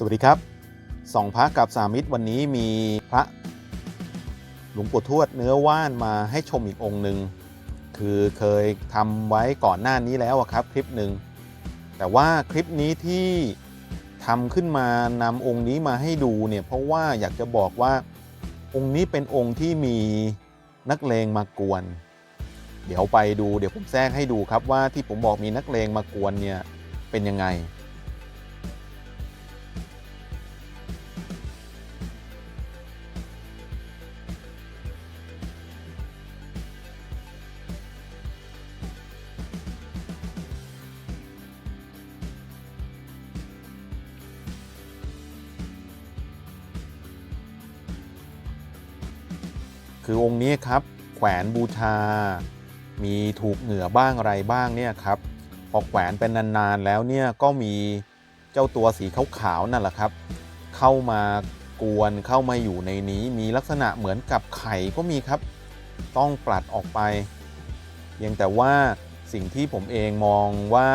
สวัสดีครับสองพระกับสามิตรวันนี้มีพระหลวงปู่ทวดเนื้อว่านมาให้ชมอีกองค์หนึ่งคือเคยทำไว้ก่อนหน้านี้แล้วครับคลิปหนึ่งแต่ว่าคลิปนี้ที่ทำขึ้นมานำองค์นี้มาให้ดูเนี่ยเพราะว่าอยากจะบอกว่าองค์นี้เป็นองค์ที่มีนักเลงมากวน เดี๋ยวไปดูเดี๋ยวผมแทรกให้ดูครับว่าที่ผมบอกมีนักเลงมากวนเนี่ยเป็นยังไง คือองค์นี้ครับ แขวนบูชา มีถูกเหนือบ้างอะไรบ้างเนี่ยครับพอแขวนเป็นนานๆแล้วเนี่ยก็มีเจ้าตัวสีขาวๆนั่นแหละครับ เข้ามากวนเข้ามาอยู่ในนี้มีลักษณะเหมือนกับไข่ก็มีครับ ต้องปลัดออกไปเพียงแต่ว่าสิ่งที่ผมเองมองว่า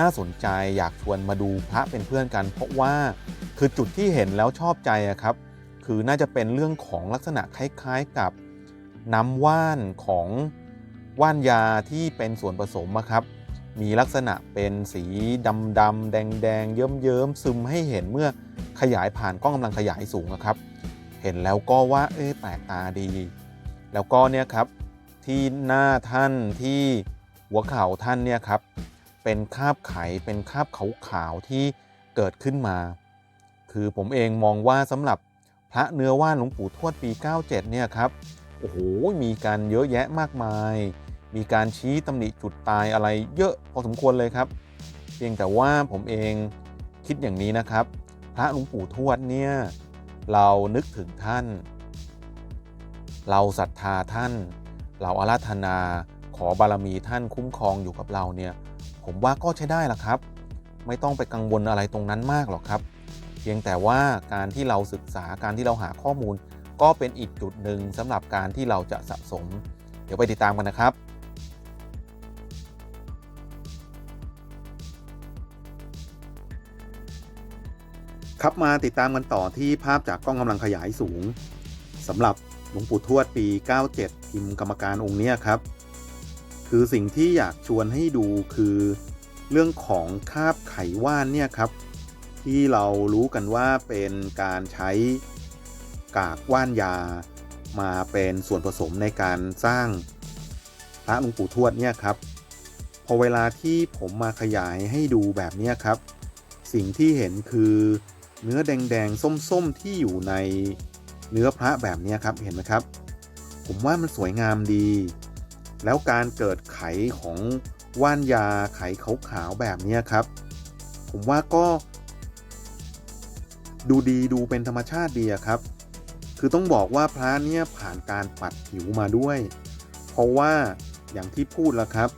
น่าสนใจอยากชวนมาดูพระเป็นเพื่อนกัน เพราะว่าคือจุดที่เห็นแล้วชอบใจครับ คือน่าจะเป็นเรื่องของลักษณะคล้ายๆกับน้ำว่านของว่านยาที่เป็นส่วนผสมอะครับ มีลักษณะเป็นสีดำๆแดงๆเยิ้มๆซึมให้เห็นเมื่อขยายผ่านกล้องกำลังขยายสูงอะครับ เห็นแล้วก็ว่าเอ๊ะแปลกตาดี แล้วก็เนี่ยครับที่หน้าท่านที่หัวเข่าท่านเนี่ยครับเป็นคาบไขเป็นคาบขาวๆที่เกิดขึ้นมา คือผมเองมองว่าสำหรับ ระเนื้อว่านหลวงปู่ทวดปี 97 เนี่ยครับ โอ้โห มีการเยอะแยะมากมาย มีการชี้ตำหนิจุดตายอะไรเยอะพอสมควรเลยครับ เพียงแต่ว่าผมเองคิดอย่างนี้นะครับ พระหลวงปู่ทวดเนี่ย เรานึกถึงท่าน เราศรัทธาท่าน เราอาราธนาขอบารมีท่านคุ้มครองอยู่กับเราเนี่ย ผมว่าก็ใช้ได้ละครับ ไม่ต้องไปกังวลอะไรตรงนั้นมากหรอกครับ พียงแต่ว่าการที่เราศึกษาการที่เราหาข้อมูล ก็เป็นอีกจุดหนึ่งสำหรับการที่เราจะสะสม เดี๋ยวไปติดตามกันนะครับครับมาติดตามกันต่อที่ภาพจากกล้องกำลังขยายสูงสำหรับหลวงปู่ทวดปี 97 พิมพ์กรรมการองค์นี้ครับ คือสิ่งที่อยากชวนให้ดูคือ เรื่องของคาบไขว่านเนี่ยครับ ที่เรารู้กันว่าเป็นการใช้กากว่านยา มาเป็นส่วนผสมในการสร้างพระหลวงปู่ทวดเนี่ยครับพอเวลาที่ผมมาขยายให้ดูแบบนี้ครับ สิ่งที่เห็นคือเนื้อแดงๆ ส้มๆ ที่อยู่ในเนื้อพระแบบนี้ครับเห็นไหมครับ ผมว่ามันสวยงามดี แล้วการเกิดไขของว่านยาไขขาวๆแบบนี้ครับ ผมว่าก็ ดูดีดูเป็นธรรมชาติดีครับ คือต้องบอกว่าพระเนี่ยผ่านการปัดผิวมาด้วย เพราะว่าอย่างที่พูดแล้วครับ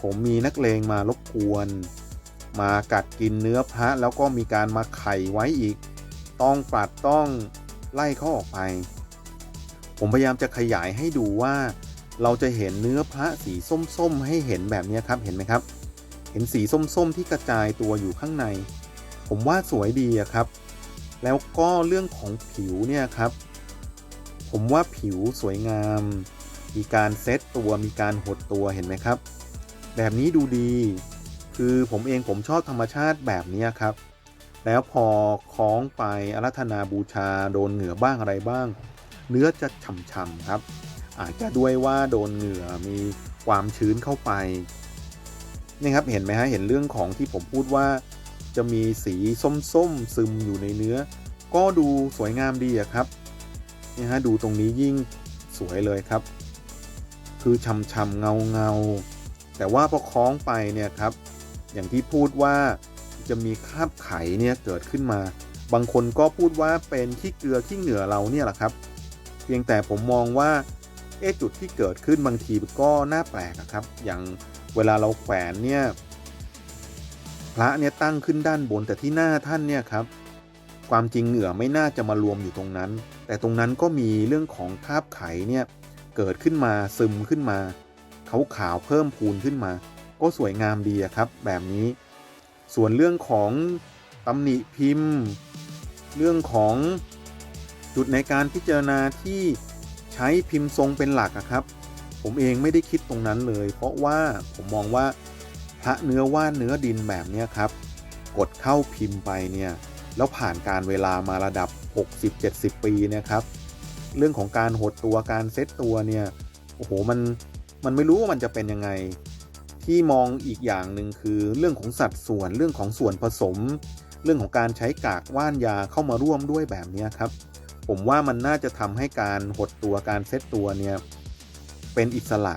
ผมมีนักเลงมารบกวน มากัดกินเนื้อพระแล้วก็มีการมาไข่ไว้อีก ต้องปัดต้องไล่เขาออกไป ผมพยายามจะขยายให้ดูว่า เราจะเห็นเนื้อพระสีส้มๆ ให้เห็นแบบนี้ครับเห็นไหมครับ เห็นสีส้มๆที่กระจายตัวอยู่ข้างใน ผมว่าสวยดีครับ แล้วก็เรื่องของผิวเนี่ยครับ ผมว่าผิวสวยงาม มีการเซตตัวมีการหดตัวเห็นไหมครับ แบบนี้ดูดี คือผมเองผมชอบธรรมชาติแบบนี้ครับ แล้วพอคล้องไปอารัธนาบูชาโดนเหงื่อบ้างอะไรบ้าง เนื้อจะฉ่ำๆครับ อาจจะด้วยว่าโดนเหงื่อมีความชื้นเข้าไปนี่ครับเห็นไหมฮะเห็นเรื่องของที่ผมพูดว่า จะมีสีส้มๆ ซึมอยู่ในเนื้อ ก็ดูสวยงามดีครับนี่ฮะดูตรงนี้ยิ่งสวยเลยครับ คือช่ำๆเงาๆแต่ว่าพอคล้องไปเนี่ยครับ อย่างที่พูดว่าจะมีคราบไขเนี่ยเกิดขึ้นมา บางคนก็พูดว่าเป็นขี้เกลือขี้เหงื่อเราเนี่ยแหละครับ เพียงแต่ผมมองว่าเอ๊จุดที่เกิดขึ้นบางทีก็น่าแปลกครับ อย่างเวลาเราแขวนเนี่ย ระเนี่ยตั้งขึ้นด้านบนแต่ที่หน้าท่านเนี่ยครับความจริงเหงื่อไม่น่าจะมารวมอยู่ตรงนั้น แต่ตรงนั้นก็มีเรื่องของคาบไขเนี่ยเกิดขึ้นมาซึมขึ้นมาขาขาวเพิ่มพูนขึ้นมา ก็สวยงามดีครับ แบบนี้ ส่วนเรื่องของตำหนิพิมพ์ เรื่องของจุดในการพิจารณาที่ใช้พิมพ์ทรงเป็นหลักครับ ผมเองไม่ได้คิดตรงนั้นเลย เพราะว่าผมมองว่า พระเนื้อว่านเนื้อดินแบบนี้ครับ กดเข้าพิมพ์ไปเนี่ยแล้วผ่านการเวลามาระดับ 60-70 ปีเนี่ยครับ เรื่องของการหดตัวการเซตตัวเนี่ยโอ้โหมันมันไม่รู้ว่ามันจะเป็นยังไง ที่มองอีกอย่างหนึ่งคือเรื่องของสัดส่วนเรื่องของส่วนผสม เรื่องของการใช้กากว่านยาเข้ามาร่วมด้วยแบบนี้ครับ ผมว่ามันน่าจะทำให้การหดตัวการเซตตัวเนี่ยเป็นอิสระ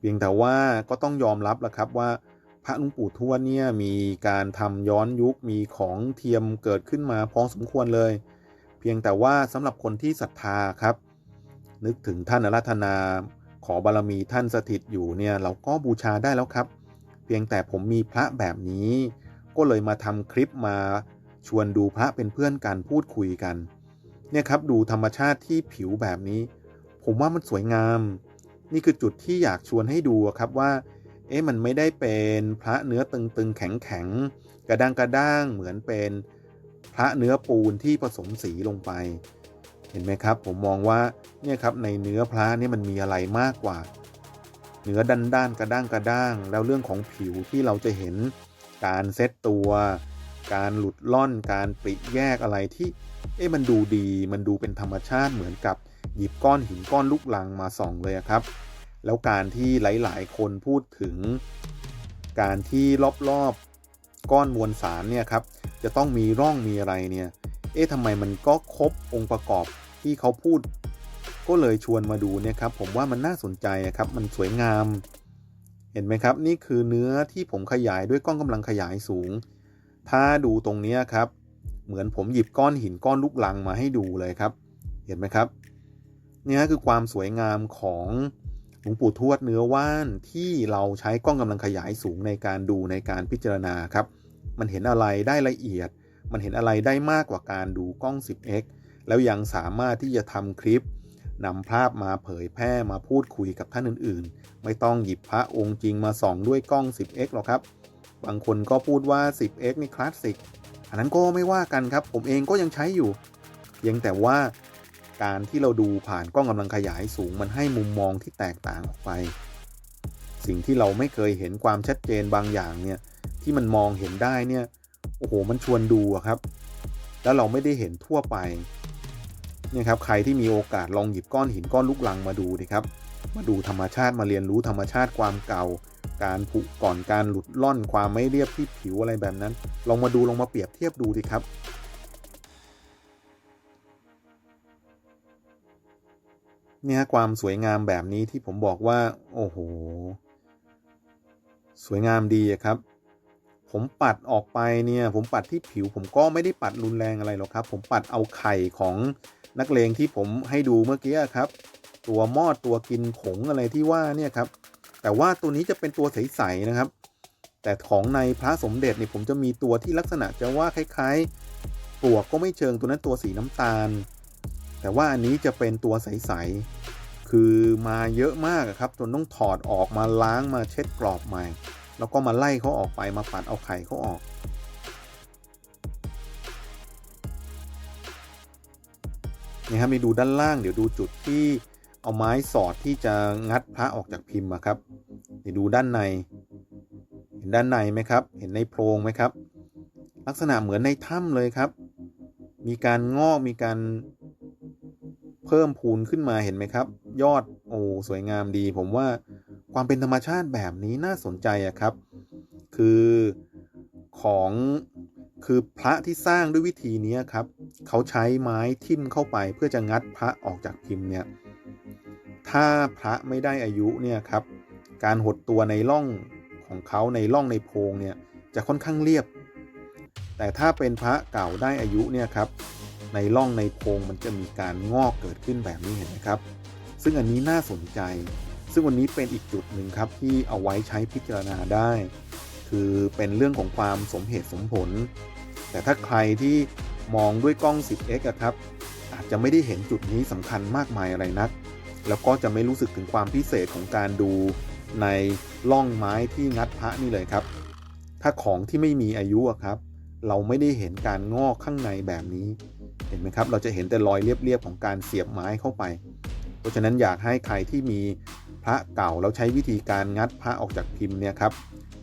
เพียงแต่ว่าก็ต้องยอมรับแล้วครับว่าพระหลุงปู่ทวดเนี่ยมีการทำย้อนยุคมีของเทียมเกิดขึ้นมาพอสมควรเลย เพียงแต่ว่าสำหรับคนที่ศรัทธาครับ นึกถึงท่านอารัธนา ขอบารมีท่านสถิตอยู่เนี่ยเราก็บูชาได้แล้วครับ เพียงแต่ผมมีพระแบบนี้ ก็เลยมาทำคลิปมาชวนดูพระเป็นเพื่อนกันพูดคุยกัน เนี่ยครับดูธรรมชาติที่ผิวแบบนี้ ผมว่ามันสวยงาม นี่คือจุดที่อยากชวนให้ดูครับว่า เอ๊ะมันไม่ได้เป็นพระเนื้อตึงๆแข็งๆกระด้างกระด้างเหมือนเป็นพระเนื้อปูนที่ผสมสีลงไป เห็นไหมครับ ผมมองว่าเนี่ยครับในเนื้อพระนี่มันมีอะไรมากกว่า เนื้อด้านด้านๆกระด้างกระด้าง แล้วเรื่องของผิวที่เราจะเห็นการเซตตัว การหลุดล่อนการปริแยกอะไรที่ เอ๊ะมันดูดี มันดูเป็นธรรมชาติเหมือนกับ หยิบก้อนหินก้อนลูกลังมาส่องเลยครับ แล้วการที่หลาย ๆ คนพูดถึง การที่รอบๆก้อนมวลสารเนี่ยครับจะต้องมีร่องมีอะไรเนี่ย เอ๊ะทำไมมันก็ครบองค์ประกอบที่เขาพูด ก็เลยชวนมาดูเนี่ยครับ ผมว่ามันน่าสนใจครับ มันสวยงาม เห็นไหมครับ นี่คือเนื้อที่ผมขยายด้วยกล้องกำลังขยายสูง ถ้าดูตรงนี้ครับ เหมือนผมหยิบก้อนหินก้อนลูกลังมาให้ดูเลยครับ เห็นไหมครับ นี่ยคือความสวยงามของหลวงปู่ทวดเนื้อว่านที่เราใช้กล้องกำลังขยายสูงในการดูในการพิจารณาครับ มันเห็นอะไรได้ละเอียด มันเห็นอะไรได้มากกว่าการดูกล้อง 10x แล้วยังสามารถที่จะทำคลิปนำภาพมาเผยแพร่มาพูดคุยกับท่านอื่นๆ ไม่ต้องหยิบพระองค์จริงมาส่องด้วยกล้อง 10x หรอกครับ บางคนก็พูดว่า 10x นี่คลาสสิก อันนั้นก็ไม่ว่ากันครับ ผมเองก็ยังใช้อยู่เพียงแต่ว่า การที่เราดูผ่านกล้องกำลังขยายสูงมันให้มุมมองที่แตกต่างออกไป สิ่งที่เราไม่เคยเห็นความชัดเจนบางอย่างเนี่ยที่มันมองเห็นได้เนี่ยโอ้โหมันชวนดูครับ แล้วเราไม่ได้เห็นทั่วไปเนี่ยครับใครที่มีโอกาสลองหยิบก้อนหินก้อนลูกลังมาดูดิครับ มาดูธรรมชาติมาเรียนรู้ธรรมชาติความเก่า การผุก่อนการหลุดล่อนความไม่เรียบที่ผิวอะไรแบบนั้น ลองมาดูลองมาเปรียบเทียบดูดิครับ เนี่ยความสวยงามแบบนี้ที่ผมบอกว่า โอ้โห สวยงามดีครับ ผมปัดออกไปเนี่ย ผมปัดที่ผิว ผมก็ไม่ได้ปัดรุนแรงอะไรหรอกครับ ผมปัดเอาไข่ของนักเลงที่ผมให้ดูเมื่อกี้ครับ ตัวมอดตัวกินขงอะไรที่ว่าเนี่ยครับ แต่ว่าตัวนี้จะเป็นตัวใสๆนะครับ แต่ของในพระสมเด็จเนี่ยผมจะมีตัวที่ลักษณะจะว่าคล้ายๆปลวกก็ไม่เชิงตัวนั้นตัวสีน้ำตาล แต่ว่าอันนี้จะเป็นตัวใส ๆ คือมาเยอะมากครับจนต้องถอดออกมาล้างมาเช็ดกรอบใหม่ แล้วก็มาไล่เขาออกไปมาปัดเอาไข่เขาออกนี่ครับมีดูด้านล่างเดี๋ยวดูจุดที่เอาไม้สอดที่จะงัดพระออกจากพิมพ์ครับเดี๋ยวดูด้านใน เห็นด้านในไหมครับ เห็นในโพรงไหมครับ ลักษณะเหมือนในถ้ำเลยครับ มีการงอกมีการ เพิ่มพูนขึ้นมาเห็นไหมครับ ยอดโอ้สวยงามดี ผมว่าความเป็นธรรมชาติแบบนี้น่าสนใจอะครับ คือของคือพระที่สร้างด้วยวิธีนี้ครับ เขาใช้ไม้ทิ่มเข้าไปเพื่อจะงัดพระออกจากพิมพ์เนี่ย ถ้าพระไม่ได้อายุเนี่ยครับ การหดตัวในร่องของเขาในร่องในโพรงเนี่ยจะค่อนข้างเรียบ แต่ถ้าเป็นพระเก่าได้อายุเนี่ยครับ ในร่องในโพรงมันจะมีการงอกเกิดขึ้นแบบนี้เห็นไหมครับ ซึ่งอันนี้น่าสนใจ ซึ่งวันนี้เป็นอีกจุดหนึ่งครับที่เอาไว้ใช้พิจารณาได้ คือเป็นเรื่องของความสมเหตุสมผล แต่ถ้าใครที่มองด้วยกล้อง 10x อะครับ อาจจะไม่ได้เห็นจุดนี้สำคัญมากมายอะไรนัก แล้วก็จะไม่รู้สึกถึงความพิเศษของการดูในล่องไม้ที่งัดพระนี่เลยครับ ถ้าของที่ไม่มีอายุอะครับ เราไม่ได้เห็นการงอกข้างในแบบนี้ เห็นไหมครับ เราจะเห็นแต่รอยเรียบๆของการเสียบไม้เข้าไป เพราะฉะนั้นอยากให้ใครที่มีพระเก่าแล้วใช้วิธีการงัดพระออกจากพิมพ์เนี่ยครับ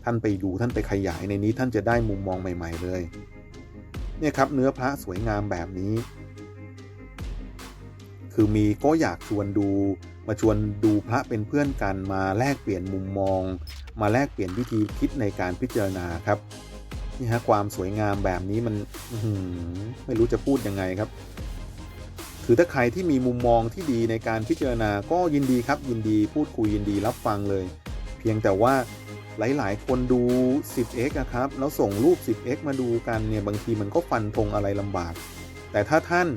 ท่านไปดูท่านไปขยายในนี้ท่านจะได้มุมมองใหม่ ๆ เลยเนี่ยครับเนื้อพระสวยงามแบบนี้ คือมีก็อยากชวนดูมาชวนดูพระเป็นเพื่อนกันมาแลกเปลี่ยนมุมมอง มาแลกเปลี่ยนวิธีคิดในการพิจารณาครับ นี่ฮะความสวยงามแบบนี้มันไม่รู้จะพูดยังไงครับ คือถ้าใครที่มีมุมมองที่ดีในการพิจารณาก็ยินดีครับ ยินดีพูดคุยยินดีรับฟังเลย เพียงแต่ว่าหลาย ๆ คนดู 10x อะครับ แล้วส่งรูป 10x มาดูกันเนี่ย บางทีมันก็ฟันธงอะไรลำบาก แต่ถ้าท่าน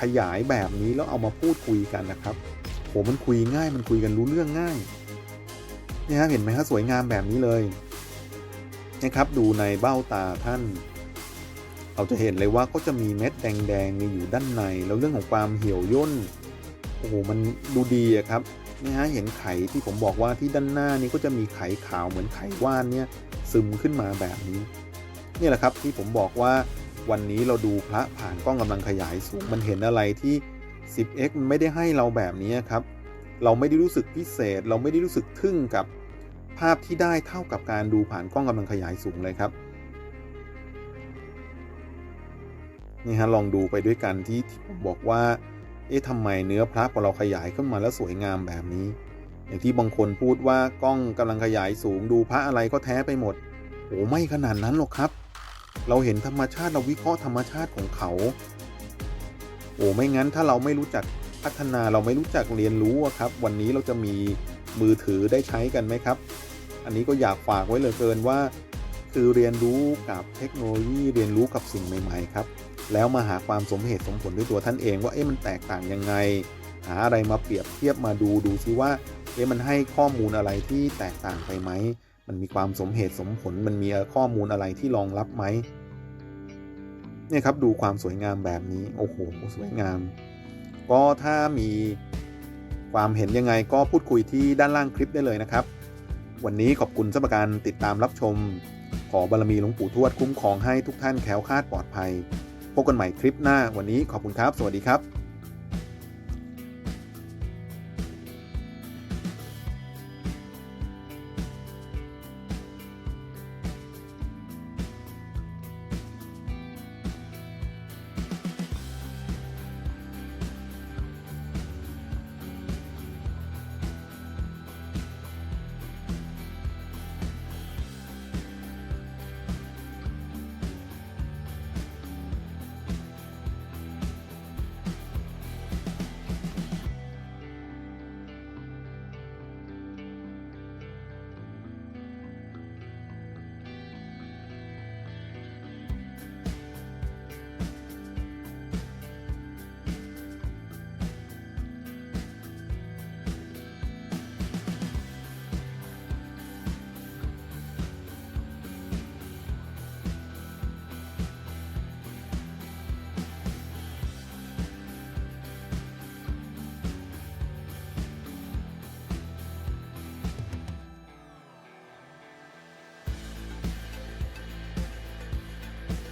ขยายแบบนี้แล้วเอามาพูดคุยกันนะครับโหมันคุยง่ายมันคุยกันรู้เรื่องง่ายเนี่ยฮะเห็นไหมฮะสวยงามแบบนี้เลย นะครับ ดูในเบ้าตาท่าน เราจะเห็นเลยว่าก็จะมีเม็ดแดงๆมีอยู่ด้านใน แล้วเรื่องของความเหี่ยวย่นโอ้โหมันดูดีครับนี่ฮะเห็นไข่ที่ผมบอกว่าที่ด้านหน้านี้ก็จะมีไข่ขาวเหมือนไข่ว่านเนี่ยซึมขึ้นมาแบบนี้นี่แหละครับที่ผมบอกว่าวันนี้เราดูพระผ่านกล้องกำลังขยายสูงมันเห็นอะไรที่ 10x มันไม่ได้ให้เราแบบนี้ครับ เราไม่ได้รู้สึกพิเศษ เราไม่ได้รู้สึกทึ่งกับ ภาพที่ได้เท่ากับการดูผ่านกล้องกำลังขยายสูงเลยครับนี่ฮะลองดูไปด้วยกันที่ที่ผมบอกว่า เอ๊ะทำไมเนื้อพระพอเราขยายขึ้นมาแล้วสวยงามแบบนี้ อย่างที่บางคนพูดว่ากล้องกำลังขยายสูงดูพระอะไรก็แท้ไปหมดโอ้ไม่ขนาดนั้นหรอกครับ เราเห็นธรรมชาติเราวิเคราะห์ธรรมชาติของเขา โอ้ไม่งั้นถ้าเราไม่รู้จักพัฒนาเราไม่รู้จักเรียนรู้อะครับ วันนี้เราจะมีมือถือได้ใช้กันไหมครับ อันนี้ก็อยากฝากไว้เหลือเกินว่า คือเรียนรู้กับเทคโนโลยีเรียนรู้กับสิ่งใหม่ ๆ ครับ แล้วมาหาความสมเหตุสมผลด้วยตัวท่านเองว่าเอ๊ะมันแตกต่างยังไง หาอะไรมาเปรียบเทียบมาดูดูซิว่าเอ๊ะมันให้ข้อมูลอะไรที่แตกต่างไปไหมมันมีความสมเหตุสมผลมันมีข้อมูลอะไรที่รองรับไหมเนี่ยครับดูความสวยงามแบบนี้โอ้โหสวยงาม ก็ถ้ามีความเห็นยังไงก็พูดคุยที่ด้านล่างคลิปได้เลยนะครับ วันนี้ขอบคุณสำหรับการติดตามรับชม ขอบารมีหลวงปู่ทวดคุ้มครองให้ทุกท่านแคล้วคลาดปลอดภัย พบกันใหม่คลิปหน้าวันนี้ขอบคุณครับ สวัสดีครับ